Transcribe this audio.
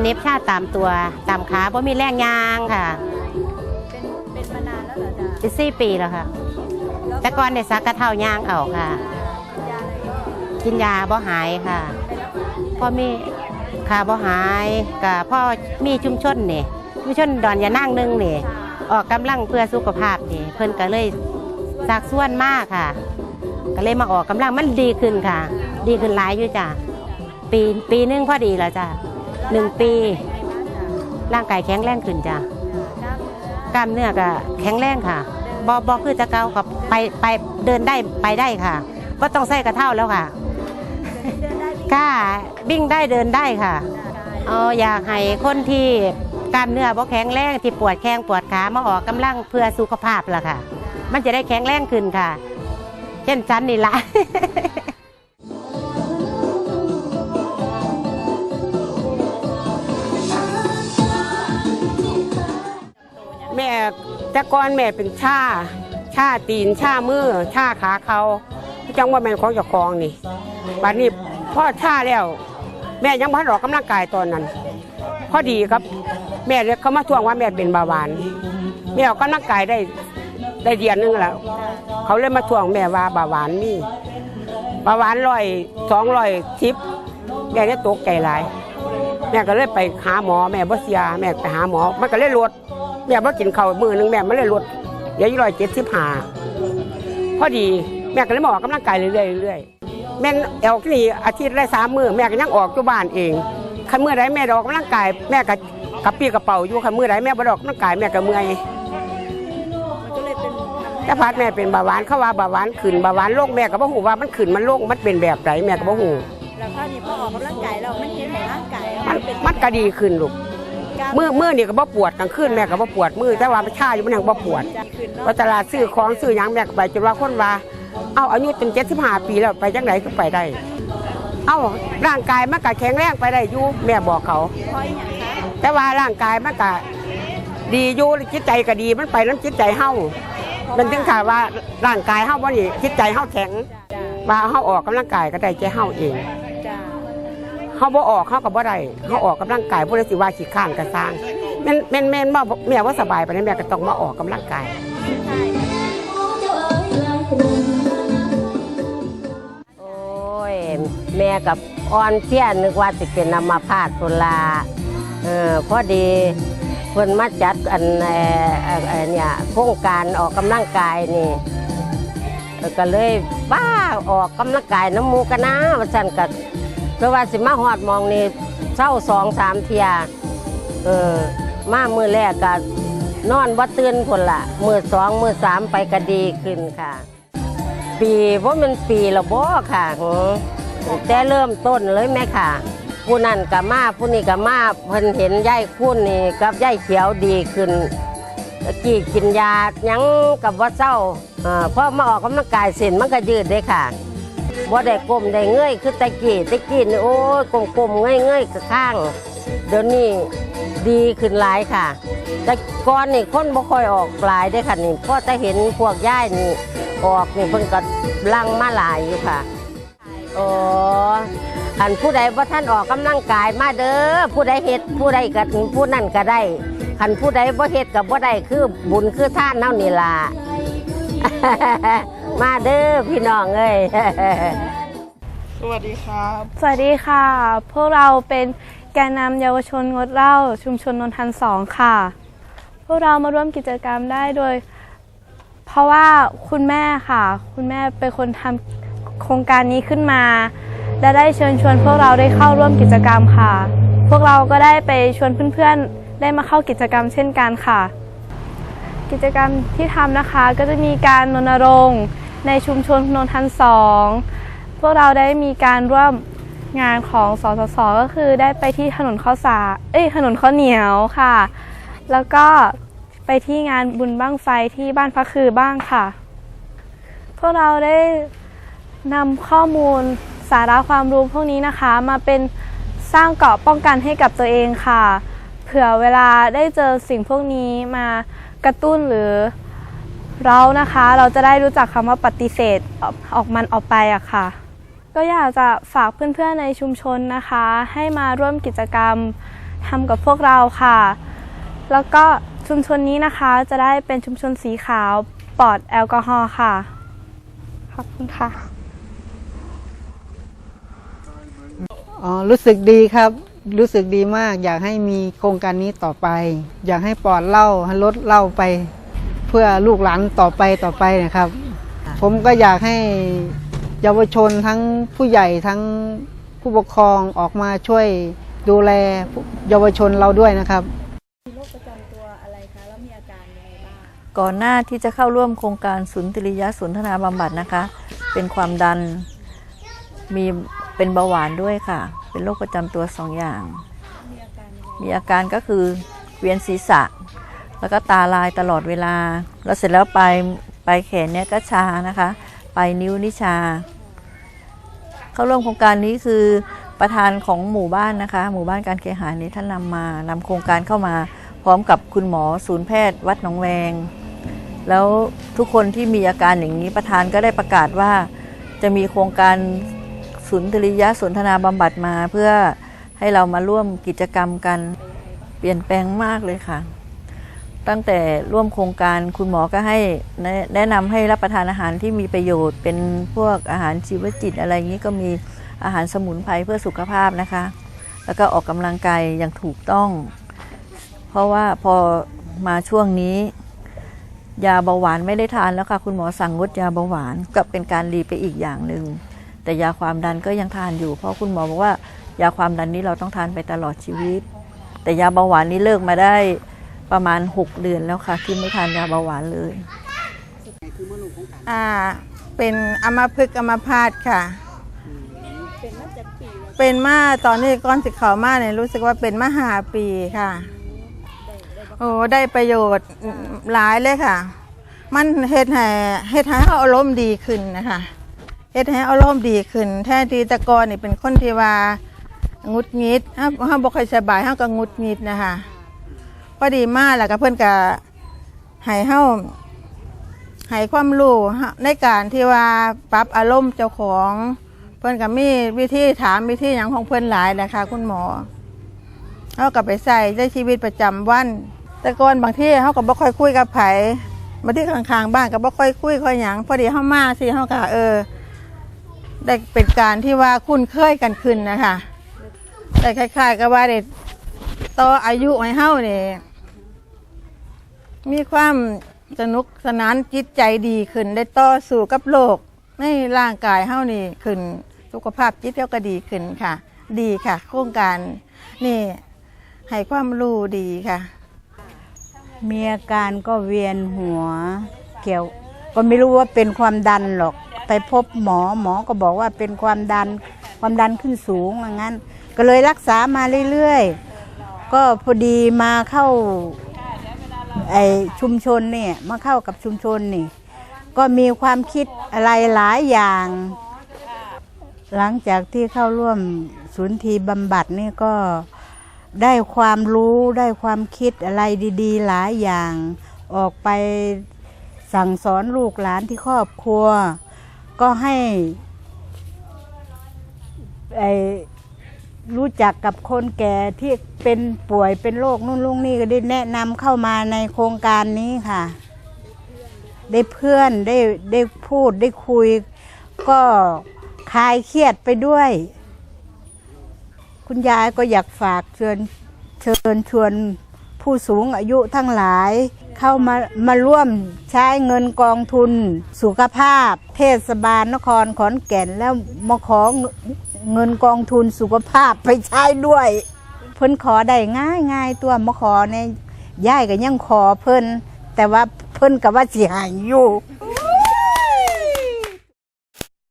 เหน็บชาตามตัวตามขาเพราะมีแรงยางค่ะเป็นเป็นมานานแล้วเหรอจ๊ะสิสี่ปีแล้วค่ะ ล้วแต่ก่อนได้สักกระเท่ายางเอาค่ะ ยาอะไรก็กินยาบ่หายค่ะไปรักษาพ่อมีขาบ่หายกับพ่อมีชุมชนนี่ชุมชนดอนยานั่งหนึงนี่ออกกำลังเพื่อสุขภาพนี่เพิ่นก็เลยสักส่วนมากค่ะ ก็เลยมาออกกำลังมันดีขึ้นค่ะ ดีขึ้นหลายอยู่จ้ะปีปีหนึงพอดีแล้วจ้ะ หนึ่งปี ร่างกายแข็งแรงขึ้นจ้ะกล้ามเนื้อกล้ามเนื้อก็แข็งแรงค่ะบอบอคือจะเกากับไปไปเดินได้ไปได้ค่ะก็ต้องใส่กระเท่าแล้วค่ะเดินได้วิ่งกล้าวิ่งได้เดินได้ค่ะได้เอออยากให้คนที่กล้ามเนื้อบ่แข็งแรงที่ปวดแข้งปวดขามาออกกำลังเพื่อสุขภาพล่ะค่ะ มันจะได้แข็งแรงขึ้นค่ะ เช่นฉันนี่ละ แต่ก่อนแม่เป็นชาชาตีนชามือชาขาเขาจังว่าแม่ของเจ้าของนี่บัดนี้พ่อชาแล้ว แม่ยังพัดออกกำลังกายตอนนั้นพอดีครับ แม่เลยเขามาทวงว่าแม่เป็นบาหวาน แม่ออกกำลังกายได้ได้เดือนนึงแล้ว เขาเลยมาทวงแม่ว่าบาหวานมีเบาหวานร้อยสองร้อยทิปแม่เนี่ยตกใจหลาย แม่ก็เลยไปหาหมอแม่บ่เสียแม่ไปหาหมอมันก็เลยลด แม่บ่กินข้าวมื้อหนึงแม่มันเลยลดเหลืออยู่ร้อยเจ็ดสิบห้าพอดีแม่ก็เลยมาออกกำลังกายเรื่อยๆเรื่อยๆแม่นแอลนี่อาทิตย์ละสามมื้อแม่ก็ยังออกอยู่บ้านเองคันมื้อใดแม่ได้ออกกำลังกายแม่ก็กระปี้กระเป๋าอยู่คันมื้อใดแม่บ่ได้ออกกำลังกายแม่ก็เมื่อยมันก็เลยเป็นทำให้แต่พัดแม่เป็นเบาหวานเขาว่าเบาหวานขึ้นเบาหวานโรคแม่ก็บ่ฮู้ว่ามันขึ้นมันโรคมันเป็นแบบไหนแม่ก็บ่ฮู้แล้วก็นี่พอออกกำลังกายเรามันเห็นในร่างกายว่ามันเป็นมันก็ดีขึ้นลูกกล้า มือมือนี่ก็บ่ปวดกลางคืนแม่ก็บ่ปวดมือแต่ว่ามันชาอยู่มันยังบ่ปวดจะขึ้นเนาะว่าตลาดซื้อของซื้อหยังแม่ก็ไปจนว่าคนว่า เอาอายุจน75ปีแล้วไปจังไหนก็ไปได้ เอาร่างกายมันก็แข็งแรงไปได้อยู่แม่บอกเขาเพราะอย่างคะแต่ว่าร่างกายมันก็ดีอยู่จิตใจก็ดีมันไปน้ำจิตใจเฮามันถึงข่าวว่าร่างกายเฮาบ่นี่จิตใจเฮาแข็งจ้าว่าเฮาออกกำลังกายก็ได้ใจเฮาเองจ้า เฮาบ่ออกเฮาก็บ่ได้เฮาออกกำลังกายบ่ได้สิว่าขี้ข้านก็สร้างแม่นแม่นแม่นบ่แม่ว่าสบายไปนแม่ก็ต้องมาออกกำลังกายโอ้ยแม่กับอ่อนเพลียนึกว่าสิเป็นอัมาพาตพุนลาเออพอดีเพิ่นมาจัดอันเนี่ยโครงการออกกำลังกายนี่ก็เลยบ้าออกกำลังกายน้ำมูกันนะว่าซั่นก็เพราะว่าสิมาฮอดมองนี่เศร้าสองสามเทียเออมามือแรกก็นอนว่าตื่นคนละมือสองมือสามไปก็ดีขึ้นค่ะ ปีว่าะมันปีละบ่ค่ะแต่เริ่มต้นเลยแม่ค่ะ ผู้นั่นกับมาผู้นี้กับมาเพิ่นเห็นยายคุณนี่กับยายเขียวดีขึ้นกี้กินยายังกับว่าเศร้าอ่าพอมาออกกำลังกายเส้นมันก็ยืดได้ค่ะ บ่ได้ก้มได้เงยคือตะกี้ตะกี้นี่โอ้ยกลมๆเงยเงยกับข้าง เดี๋ยวนี้ดีขึ้นหลายค่ะ แต่ก่อนนี่คนบ่ค่อยออกหลายได้ค่ะนี่พอจะเห็นพวกย่ายนี่ออกนี่เพิ่นก็ลังมาหลายอยู่ค่ะโอ๋ออันผู้ใดว่าท่านออกกำลังกายมาเด้อผู้ใดเฮ็ดผู้ใดก็ผู้นั่นก็ได้คันผู้ใดบ่เฮ็ดก็บ่ได้คือบุญคือท่านเน่านี่ล่ะ มาเด้อพี่น้องเอ้ยสวัสดีครับ สวัสดีค่ะ พวกเราเป็นแกนนำเยาวชนงดเหล้าชุมชนนนทันสองค่ะ พวกเรามาร่วมกิจกรรมได้โดย เพราะว่าคุณแม่ค่ะ คุณแม่เป็นคนทำโครงการนี้ขึ้นมา และได้เชิญชวนพวกเราได้เข้าร่วมกิจกรรมค่ะ พวกเราก็ได้ไปชวนเพื่อนๆ ได้มาเข้ากิจกรรมเช่นกันค่ะ กิจกรรมที่ทำนะคะก็จะมีการรณรงค์ ในชุมชนนนทันสองพวกเราได้มีการร่วมงานของสสสก็คือได้ไปที่ถนนข้าวสาเอ้ยถนนข้าวเหนียวค่ะ แล้วก็ไปที่งานบุญบ้างไฟที่บ้านพระคือบ้างค่ะ พวกเราได้นำข้อมูลสาระความรู้พวกนี้นะคะ มาเป็นสร้างเกราะป้องกันให้กับตัวเองค่ะ เผื่อเวลาได้เจอสิ่งพวกนี้มากระตุ้นหรือ เรานะคะเราจะได้รู้จักคำว่าปฏิเสธออกมันออกไปอะค่ะ ก็อยากจะฝากเพื่อนๆในชุมชนนะคะ ให้มาร่วมกิจกรรมทำกับพวกเราค่ะ แล้วก็ชุมชนนี้นะคะจะได้เป็นชุมชนสีขาวปลอดแอลกอฮอล์ค่ะ ขอบคุณค่ะอ๋อรู้สึกดีครับ รู้สึกดีมาก อยากให้มีโครงการนี้ต่อไป อยากให้ปลอดเหล้าลดเหล้าไป พื่อลูกหลานต่อไปต่อไปนะครับ ผมก็อยากให้เยาวชนทั้งผู้ใหญ่ทั้งผู้ปกครองออกมาช่วยดูแลเยาวชนเราด้วยนะครับมีโรคประจำตัวอะไรคะแล้วมีอาการยังไงบ้างก่อนหน้าที่จะเข้าร่วมโครงการศูนย์ติริยะสนทนาบำบัดนะคะ เป็นความดันมีเป็นเบาหวานด้วยค่ะ เป็นโรคประจำตัวสองอย่าง มีอาการก็คือเวียนศีรษะ แล้วก็ตาลายตลอดเวลา แล้วเสร็จแล้วปลายปลายแขนเนี่ยก็ชานะคะปลายนิ้วนิชา เข้าร่วมโครงการนี้คือประธานของหมู่บ้านนะคะ หมู่บ้านการเคหะนี้ท่านนำมานำโครงการเข้ามา พร้อมกับคุณหมอศูนย์แพทย์วัดหนองแวง แล้วทุกคนที่มีอาการอย่างนี้ประธานก็ได้ประกาศว่า จะมีโครงการศูนย์ทริยะสนทนาบำบัดมาเพื่อให้เรามาร่วมกิจกรรมกัน เปลี่ยนแปลงมากเลยค่ะ ตั้งแต่ร่วมโครงการคุณหมอก็ให้แนะนะนำให้รับประทานอาหารที่มีประโยชน์ เป็นพวกอาหารชีวจิตอะไรอย่างนี้ก็มีอาหารสมุนไพรเพื่อสุขภาพนะคะ แล้วก็ออกกำลังกายอย่างถูกต้อง เพราะว่าพอมาช่วงนี้ ยาเบาหวานไม่ได้ทานแล้วค่ะคุณหมอสั่งงดยาเบาหวานก็เป็นการดีไปอีกอย่างหนึ่งแต่ยาความดันก็ยังทานอยู่ เพราะคุณหมอบอกว่ายาความดันนี้เราต้องทานไปตลอดชีวิต แต่ยาเบาหวานนี้เลิกมาได้ ประมาณ 6 เดือนแล้วค่ะ ที่ไม่ทานยาเบาหวานเลยอ่าเป็นอัมพฤกษ์อมพาตค่ะ เป็นมาตอนนี้ก้อนสิขาวมาเนี่ยรู้สึกว่าเป็นมหาปีค่ะโอ้ได้ประโยชน์หลายเลยค่ะ มันเฮ็ดให้เฮ็ดให้เราอารมณ์ดีขึ้นนะคะเฮ็ดให้อารมณ์ดีขึ้น แท้ที่ตะกอนนี่เป็นคนที่ว่างุดงิดถ้าถ้าบ่ค่อยสบายเฮาก็งุดงิดนะคะ พอดีมากแล้วก็เพิ่อนก็ให้เฮ้าให้ความรู้ในการที่ว่าปรับอารมณ์เจ้าของ เพื่อนก็มีวิธีถามวิธีอย่างของเพื่อนหลายแหละคะคุณหมอเขาก็ไปใส่ในชีวิตประจำวัน แต่ก่อนบางที่เขาก็บ่ค่อยคุยกับไผบาที่ข้างๆบ้านก็บ่ค่อยคุยค่อยหยังพอดีเขามาสิเขาก็เออได้เป็นการที่ว่าคุ้นเคยกันขึ้นนะคะแต่คล้ายๆกับว่าได้ ต่ออายุให้เฮานี่มีความสนุกสนานจิตใจดีขึ้นได้ต่อสู้กับโลกในร่างกายเฮานี่ขึ้น สุขภาพจิตเราก็ดีขึ้นค่ะ ดีค่ะ โครงการนี่ให้ความรู้ดีค่ะ มีอาการก็เวียนหัว เกี่ยว ก็ไม่รู้ว่าเป็นความดันหรอก ไปพบหมอหมอก็บอกว่าเป็นความดัน ความดันขึ้นสูงอย่างนั้น ก็เลยรักษามาเรื่อยๆ ก็พอดีมาเข้าไอชุมชนเนี่ยมาเข้ากับชุมชนนี่ ก็มีความคิดอะไรหลายอย่าง หลังจากที่เข้าร่วมศูนย์ทีบำบัดนี่ก็ได้ความรู้ได้ความคิดอะไรดีๆ หลายอย่าง ออกไปสั่งสอนลูกหลานที่ครอบครัว ก็ให้ไอ รู้จักกับคนแก่ที่เป็นป่วยเป็นโรคนู่นลุงนี่ก็ได้แนะนำเข้ามาในโครงการนี้ค่ะ ได้เพื่อนได้ได้พูดได้คุย ก็คลายเครียดไปด้วย คุณยายก็อยากฝากเชิญเชิญชวนผู้สูงอายุทั้งหลายเข้ามามาร่วมใช้เงินกองทุน สุขภาพ เทศบาลนครขอนแก่นแล้วมาขอ เงินกองทุนสุขภาพไปใช้ด้วย เพิ่นขอได้ง่ายง่ายตัวมาขอในย่ายก็ยังขอเพิ่นแต่ว่าเพิ่นกับว่าสิหายอยู่